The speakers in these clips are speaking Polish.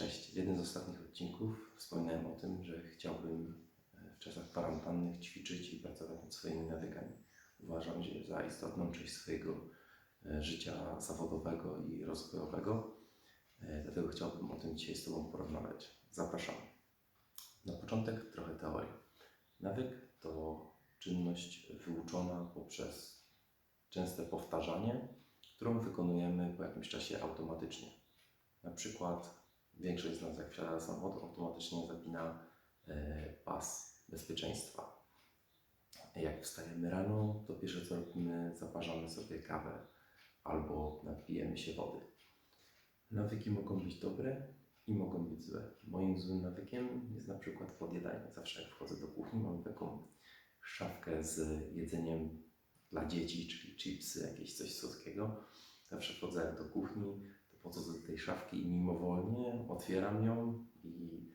Cześć. W jednym z ostatnich odcinków wspominałem o tym, że chciałbym e, w czasach kwarantanny ćwiczyć i pracować nad swoimi nawykami. Uważam, że za istotną część swojego e, życia zawodowego i rozwojowego. E, Dlatego chciałbym o tym dzisiaj z Tobą porozmawiać. Zapraszam. Na początek trochę teorii. Nawyk to czynność wyuczona poprzez częste powtarzanie, którą wykonujemy po jakimś czasie automatycznie. Na przykład większość z nas, jak wsiada do samochodu, automatycznie zapina e, pas bezpieczeństwa. Jak wstajemy rano, to pierwsze co robimy, zaparzamy sobie kawę albo napijemy się wody. Nawyki mogą być dobre i mogą być złe. Moim złym nawykiem jest na przykład podjadanie. Zawsze jak wchodzę do kuchni, mam taką szafkę z jedzeniem dla dzieci, czyli chipsy, jakieś coś słodkiego. Zawsze wchodzę do kuchni, podchodzę do tej szafki i mimowolnie otwieram ją i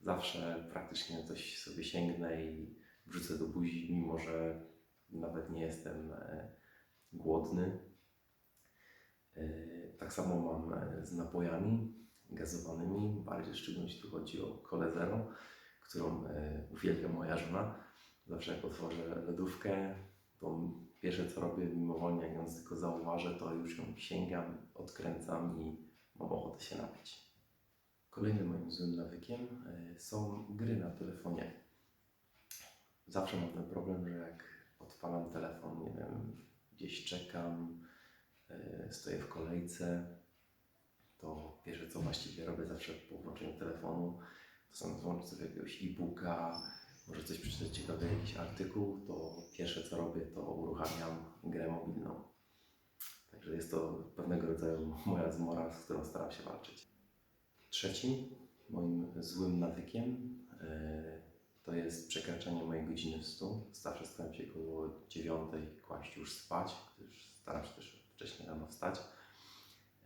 zawsze praktycznie coś sobie sięgnę i wrzucę do buzi, mimo że nawet nie jestem e, głodny. E, Tak samo mam e, z napojami gazowanymi, bardziej w szczególności tu chodzi o Cole Zero, którą uwielbia moja żona. Zawsze jak otworzę lodówkę, to pierwsze co robię mimowolnie, jak ją tylko zauważę, to już ją sięgam, odkręcam i mam ochotę się napić. Kolejnym moim złym nawykiem e, są gry na telefonie. Zawsze mam ten problem, że jak odpalam telefon, nie wiem, gdzieś czekam, e, stoję w kolejce, to pierwsze co właściwie robię zawsze po włączeniu telefonu, to są włączyć sobie jakiegoś e-booka, może coś przeczytać ciekawego, jakiś artykuł, to pierwsze co robię, to uruchamiam grę mobilną. Także jest to pewnego rodzaju moja zmora, z którą staram się walczyć. Trzecim moim złym nawykiem e, to jest przekraczanie mojej godziny snu. Zawsze staram się około dziewiątej kłaść już spać, gdyż staram się też wcześniej rano wstać.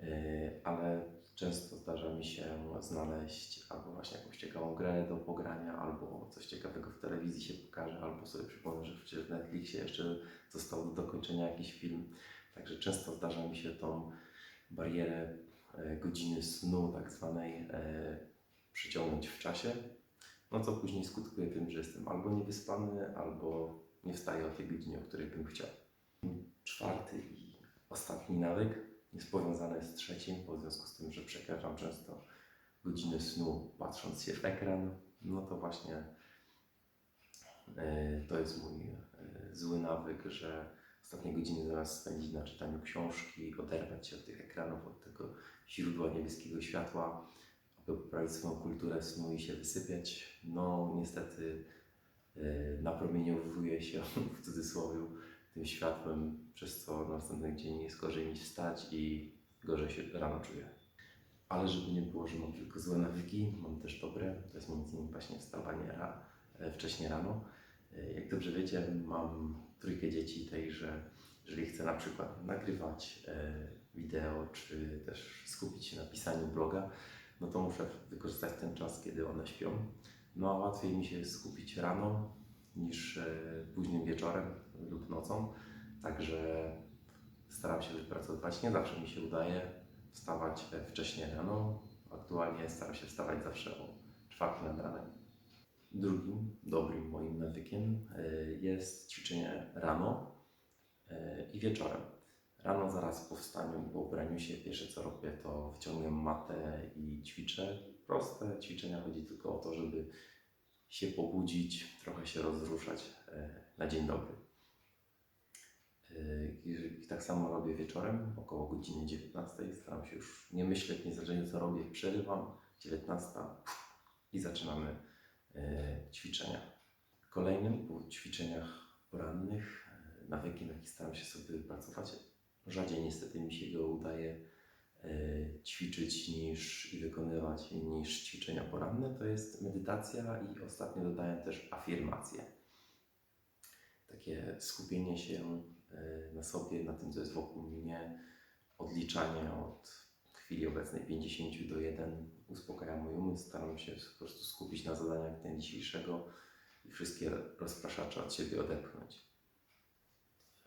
E, ale często zdarza mi się znaleźć albo właśnie jakąś ciekawą grę do pogrania, albo coś ciekawego w telewizji się pokaże, albo sobie przypomnę, że w Netflixie jeszcze został do dokończenia jakiś film. Także często zdarza mi się tą barierę e, godziny snu, tak zwanej, e, przyciągnąć w czasie, no co później skutkuje tym, że jestem albo niewyspany, albo nie wstaję o tej godzinie, o której bym chciał. Czwarty i ostatni nawyk jest powiązany z trzecim, bo w związku z tym, że przekraczam często godziny snu patrząc się w ekran, no to właśnie e, to jest mój e, zły nawyk, że ostatnie godziny zamiast spędzić na czytaniu książki, oderwać się od tych ekranów, od tego źródła niebieskiego światła, aby poprawić swoją kulturę snu i się wysypiać, no niestety e, napromieniowuje się w cudzysłowie tym światłem, przez co na następny dzień jest gorzej mi wstać i gorzej się rano czuję. Ale żeby nie było, że mam tylko złe nawyki, mam też dobre. To jest między innymi właśnie wstawanie ra, e, wcześnie rano. E, Jak dobrze wiecie, mam trójkę dzieci, także jeżeli chcę na przykład nagrywać e, wideo, czy też skupić się na pisaniu bloga, no to muszę wykorzystać ten czas, kiedy one śpią. No a łatwiej mi się skupić rano niż późnym wieczorem lub nocą. Także staram się wypracowywać. Nie zawsze mi się udaje wstawać e, wcześnie rano. Aktualnie staram się wstawać zawsze o czwartej nad ranem. Drugim dobrym moim nawykiem e, jest ćwiczenie rano e, i wieczorem. Rano zaraz po wstaniu i po ubraniu się pierwsze co robię to wciągam matę i ćwiczę. Proste ćwiczenia, chodzi tylko o to, żeby się pobudzić, trochę się rozruszać na dzień dobry. E, I tak samo robię wieczorem, około godziny 19. Staram się już nie myśleć, niezależnie co robię, przerywam. 19 i zaczynamy e, ćwiczenia. Kolejnym po ćwiczeniach porannych e, nawykiem, jaki staram się sobie wypracować, rzadziej niestety mi się go udaje ćwiczyć niż i wykonywać niż ćwiczenia poranne, to jest medytacja i ostatnio dodałem też afirmacje. Takie skupienie się na sobie, na tym, co jest wokół mnie, odliczanie od chwili obecnej 50 do 1 uspokaja mój umysł. Staram się po prostu skupić na zadaniach dnia dzisiejszego i wszystkie rozpraszacze od siebie odepchnąć.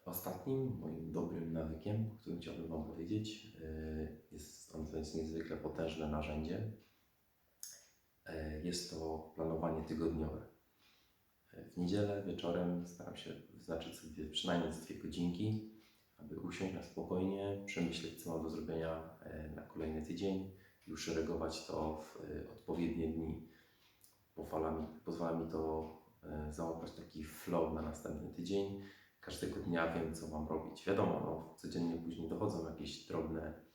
Ostatnim moim dobrym nawykiem, o którym chciałbym Wam powiedzieć, yy, jest on to jest niezwykle potężne narzędzie. e, jest to planowanie tygodniowe. W niedzielę wieczorem staram się wyznaczyć sobie przynajmniej dwie godzinki, aby usiąść na spokojnie, przemyśleć, co mam do zrobienia e, na kolejny tydzień i uszeregować to w e, odpowiednie dni. Pozwala mi, pozwala mi to e, załapać taki flow na następny tydzień. Każdego dnia wiem, co mam robić. Wiadomo, no, codziennie później dochodzą jakieś drobne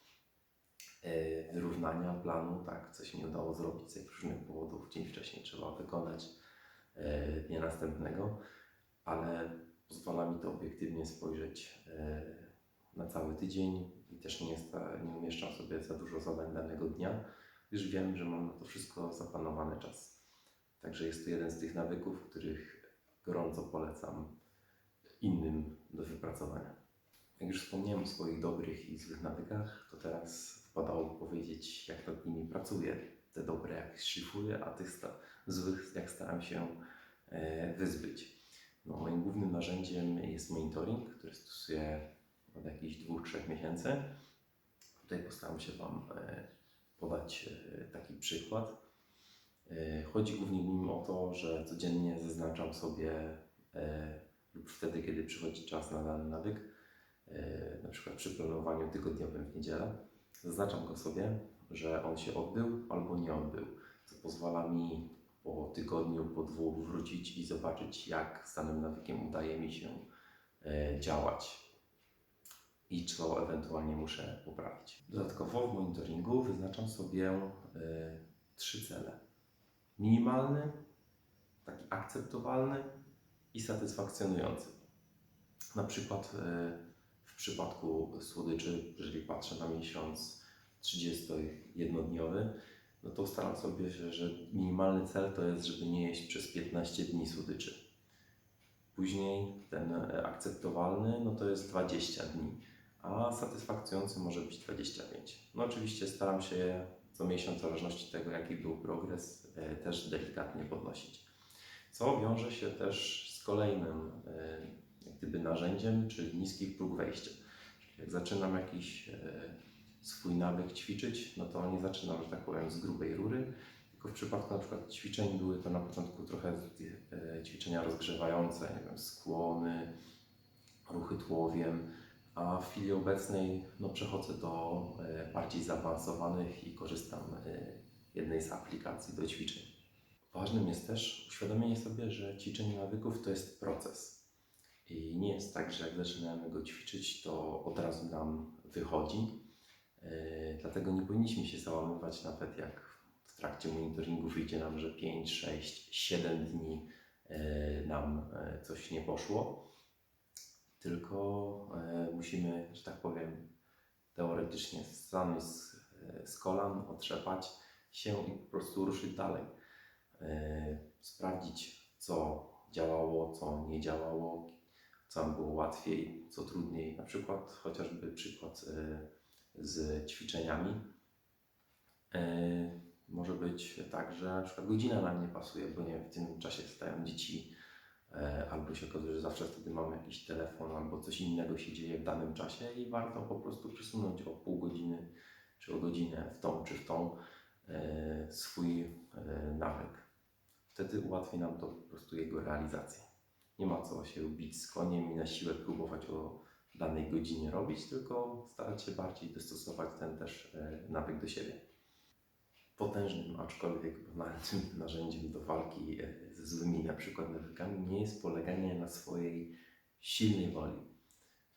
wyrównania planu, tak, coś mi udało zrobić z jakichś różnych powodów, dzień wcześniej trzeba wykonać dnia następnego, ale pozwala mi to obiektywnie spojrzeć e, na cały tydzień i też nie, jest, nie umieszczam sobie za dużo zadań danego dnia, gdyż wiem, że mam na to wszystko zaplanowany czas. Także jest to jeden z tych nawyków, których gorąco polecam innym do wypracowania. Jak już wspomniałem o swoich dobrych i złych nawykach, to teraz wpadało powiedzieć, jak nad nimi pracuję. Te dobre, jak szlifuję, a tych sta- złych, jak staram się e, wyzbyć. No, moim głównym narzędziem jest monitoring, który stosuję od jakichś dwóch, trzech miesięcy. Tutaj postaram się Wam e, podać e, taki przykład. Chodzi głównie nim o to, że codziennie zaznaczam sobie lub wtedy, kiedy przychodzi czas na dany nawyk, na przykład przy planowaniu tygodniowym w niedzielę, zaznaczam go sobie, że on się odbył albo nie odbył, co pozwala mi po tygodniu, po dwóch wrócić i zobaczyć, jak z danym nawykiem udaje mi się e, działać i co ewentualnie muszę poprawić. Dodatkowo w monitoringu wyznaczam sobie e, trzy cele. Minimalny, taki akceptowalny i satysfakcjonujący. Na przykład e, w przypadku słodyczy, jeżeli patrzę na miesiąc 31-dniowy, no to staram sobie, że, że minimalny cel to jest, żeby nie jeść przez 15 dni słodyczy. Później ten e, akceptowalny, no to jest 20 dni, a satysfakcjonujący może być 25. No oczywiście staram się co miesiąc, w zależności od tego, jaki był progres, e, też delikatnie podnosić. Co wiąże się też z kolejnym e, jak gdyby narzędziem, czyli niskich próg wejścia. Jak zaczynam jakiś swój nawyk ćwiczyć, no to nie zaczynam, że tak powiem, z grubej rury, tylko w przypadku na przykład ćwiczeń były to na początku trochę e, ćwiczenia rozgrzewające, nie wiem, skłony, ruchy tułowiem, a w chwili obecnej no, przechodzę do e, bardziej zaawansowanych i korzystam e, jednej z aplikacji do ćwiczeń. Ważnym jest też uświadomienie sobie, że ćwiczenie nawyków to jest proces. I nie jest tak, że jak zaczynamy go ćwiczyć, to od razu nam wychodzi. E, Dlatego nie powinniśmy się załamywać, nawet jak w trakcie monitoringu wyjdzie nam, że 5, 6, 7 dni e, nam e, coś nie poszło. Tylko musimy, że tak powiem, teoretycznie stanąć z, z kolan, otrzepać się i po prostu ruszyć dalej. Sprawdzić, co działało, co nie działało, co nam było łatwiej, co trudniej. Na przykład, chociażby przykład z ćwiczeniami. E, Może być tak, że na przykład godzina nam nie pasuje, bo nie w tym czasie wstają dzieci, e, albo się okazuje, że zawsze wtedy mamy jakiś telefon, albo coś innego się dzieje w danym czasie i warto po prostu przesunąć o pół godziny, czy o godzinę w tą, czy w tą e, swój nawyk. Wtedy ułatwi nam to po prostu jego realizację. Nie ma co się bić z koniem i na siłę próbować o danej godzinie robić, tylko starać się bardziej dostosować ten też e, nawyk do siebie. Potężnym, aczkolwiek banalnym narzędziem do walki e, ze złymi na przykład nawykami nie jest poleganie na swojej silnej woli.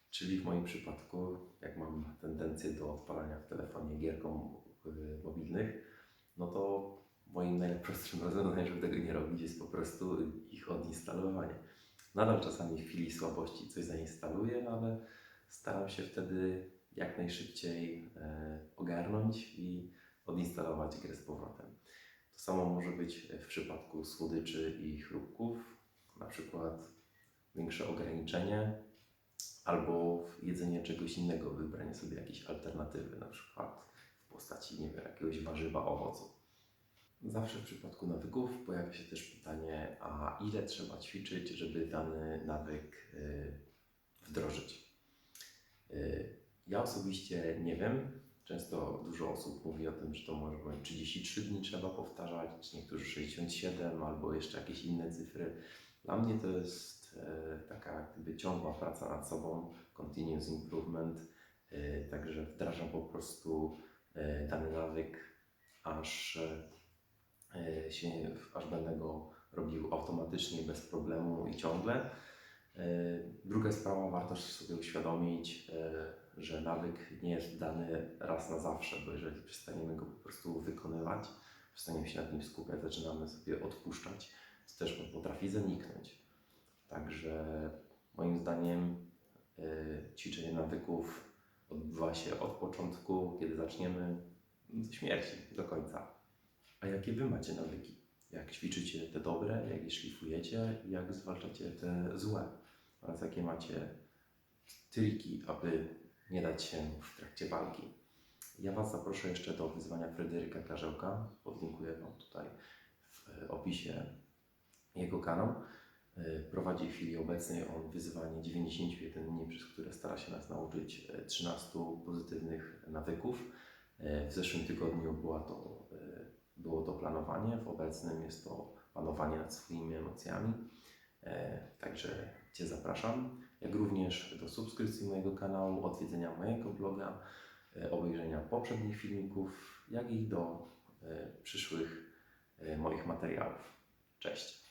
Czyli w moim przypadku, jak mam tendencję do odpalania w telefonie gierką e, mobilnych, no to moim najprostszym rozwiązaniem, żeby tego nie robić, jest po prostu ich odinstalowanie. Nadal czasami w chwili słabości coś zainstaluję, ale staram się wtedy jak najszybciej e, ogarnąć i odinstalować grę z powrotem. To samo może być w przypadku słodyczy i chrupków, na przykład większe ograniczenie albo jedzenie czegoś innego, wybranie sobie jakiejś alternatywy, na przykład w postaci, nie wiem, jakiegoś warzywa, owocu. Zawsze w przypadku nawyków pojawia się też pytanie, a ile trzeba ćwiczyć, żeby dany nawyk y, wdrożyć? Y, Ja osobiście nie wiem, Często dużo osób mówi o tym, że to może być 33 dni trzeba powtarzać, niektórzy 67 albo jeszcze jakieś inne cyfry. Dla mnie to jest e, taka jak gdyby ciągła praca nad sobą, continuous improvement, także wdrażam po prostu dany nawyk, aż, się, aż będę go robił automatycznie, bez problemu i ciągle. E, Druga sprawa, warto sobie uświadomić, e, że nawyk nie jest dany raz na zawsze, bo jeżeli przestaniemy go po prostu wykonywać, przestaniemy się nad nim skupiać, zaczynamy sobie odpuszczać, to też on potrafi zaniknąć. Także moim zdaniem e, ćwiczenie nawyków odbywa się od początku, kiedy zaczniemy, do śmierci, do końca. A jakie Wy macie nawyki? Jak ćwiczycie te dobre, jak je szlifujecie, jak zwalczacie te złe? Oraz jakie macie triki, aby nie dać się w trakcie walki? Ja Was zaproszę jeszcze do wyzwania Fryderyka Karzełka. Podlinkuję Wam tutaj w opisie jego kanał. E, Prowadzi w chwili obecnej on wyzwanie 91 dni, przez które stara się nas nauczyć e, 13 pozytywnych nawyków. E, W zeszłym tygodniu była to, e, było to planowanie, w obecnym jest to panowanie nad swoimi emocjami. E, Także Cię zapraszam, jak również do subskrypcji mojego kanału, odwiedzenia mojego bloga, e, obejrzenia poprzednich filmików, jak i do e, przyszłych moich materiałów. Cześć!